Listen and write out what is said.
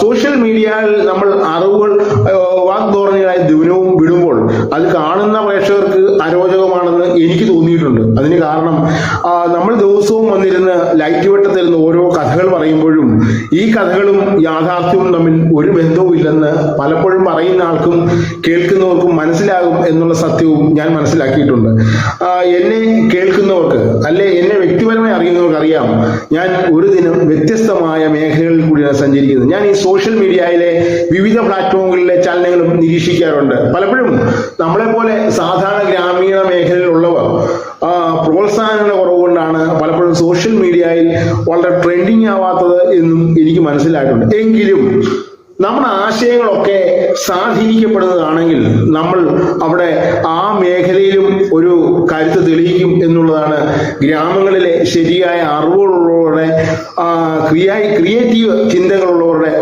Social മീഡിയയിൽ നമ്മൾ അറിവുകൾ വാഗ്ധോരണികളായി ദിവനവും വിടുമ്പോൾ അത് കാണുന്ന പ്രേക്ഷകർക്ക് അരോചകമാണെന്ന് എനിക്ക് തോന്നിയിട്ടുണ്ട്. അതിന് കാരണം നമ്മൾ ദിവസവും വന്നിരുന്ന് ലൈറ്റ് വെട്ടത്തിരുന്ന് ഓരോ കഥകൾ പറയുമ്പോഴും ഈ കഥകളും യാഥാർത്ഥ്യവും തമ്മിൽ ഒരു ബന്ധവും ഇല്ലെന്ന് പലപ്പോഴും പറയുന്ന ആൾക്കും കേൾക്കുന്നവർക്കും മനസ്സിലാകും എന്നുള്ള സത്യവും ഞാൻ മനസ്സിലാക്കിയിട്ടുണ്ട്. എന്നെ കേൾക്കുന്നവർക്ക് അല്ലെ എന്നെ അറിയാം. ഞാൻ ഒരു ദിനം വ്യത്യസ്തമായ മേഖലകളിൽ കൂടിയാണ് സഞ്ചരിക്കുന്നത്. ഞാൻ ഈ സോഷ്യൽ മീഡിയയിലെ വിവിധ പ്ലാറ്റ്ഫോമുകളിലെ ചലനങ്ങളും നിരീക്ഷിക്കാറുണ്ട്. പലപ്പോഴും നമ്മളെ പോലെ സാധാരണ ഗ്രാമീണ മേഖലയിലുള്ളവർ പ്രോത്സാഹനങ്ങളുടെ കുറവ് കൊണ്ടാണ് പലപ്പോഴും സോഷ്യൽ മീഡിയയിൽ വളരെ ട്രെൻഡിങ് ആവാത്തത് എന്നും എനിക്ക് മനസ്സിലായിട്ടുണ്ട്. എങ്കിലും നമ്മുടെ ആശയങ്ങളൊക്കെ സ്വാധീനിക്കപ്പെടുന്നതാണെങ്കിൽ നമ്മൾ അവിടെ ആ തെളിയിക്കും എന്നുള്ളതാണ് ഗ്രാമങ്ങളിലെ ശരിയായ അറിവുകളുള്ളവരുടെ ക്രിയേറ്റീവ് ചിന്തകളുള്ളവരുടെ